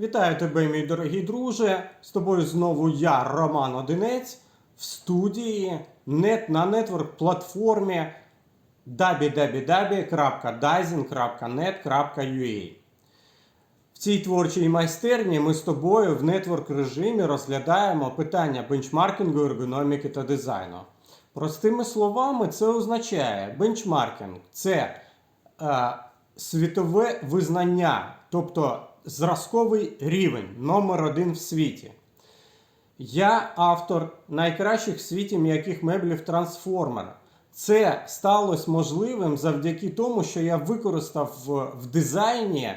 Вітаю тебе, мій дорогий друже. З тобою знову я, Роман Одинець, в студії нет, на нетворк платформі www.dizing.net.ua. В цій творчій майстерні ми з тобою в нетворк режимі розглядаємо питання бенчмаркінгу, ергономіки та дизайну. Простими словами, це означає бенчмаркінг це е, світове визнання, тобто зразковий рівень номер один в світі. Я автор найкращих в світі м'яких меблів Transformer. Це сталося можливим завдяки тому, що я використав в, дизайні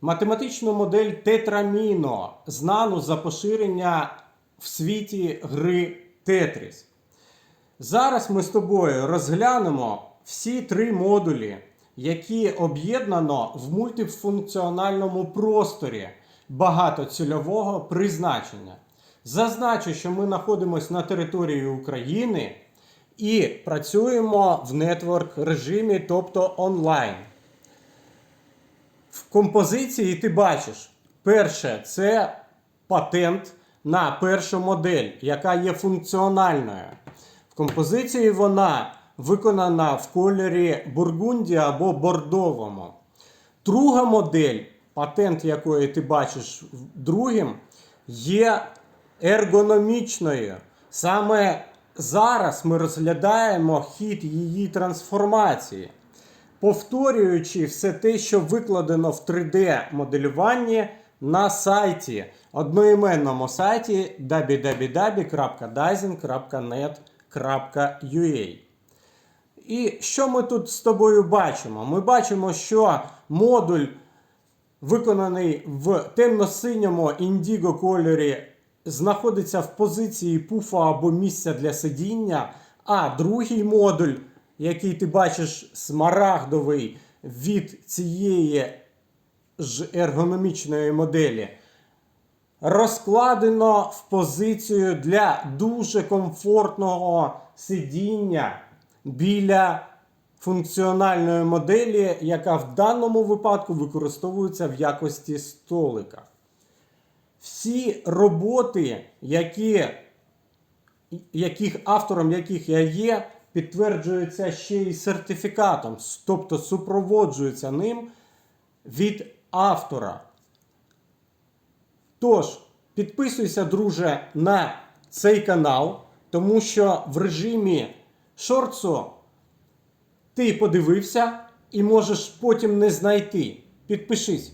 математичну модель Tetramino, знану за поширення в світі гри Tetris. Зараз ми з тобою розглянемо всі три модулі, які об'єднано в мультифункціональному просторі багатоцільового призначення. Зазначу, що ми знаходимося на території України і працюємо в нетворк режимі, тобто онлайн. В композиції ти бачиш, перше це патент на першу модель, яка є функціональною. В композиції вона виконана в кольорі бургундія або бордовому. Друга модель, патент якої ти бачиш другим, є ергономічною. Саме зараз ми розглядаємо хід її трансформації повторюючи все те, що викладено в 3D-моделюванні на сайті, одноіменному сайті www.dizing.net.ua. І що ми тут з тобою бачимо? Ми бачимо, що модуль, виконаний в темно-синьому індіго кольорі, знаходиться в позиції пуфа або місця для сидіння, а другий модуль який ти бачиш смарагдовий від цієї ж ергономічної моделі, розкладено в позицію для дуже комфортного сидіння біля функціональної моделі, яка в даному випадку використовується в якості столика. Всі роботи, які, яких автором яких я є, підтверджується ще й сертифікатом, тобто супроводжується ним від автора. Тож, підписуйся, друже, на цей канал, тому що в режимі шортсу ти подивився і можеш потім не знайти. Підпишись.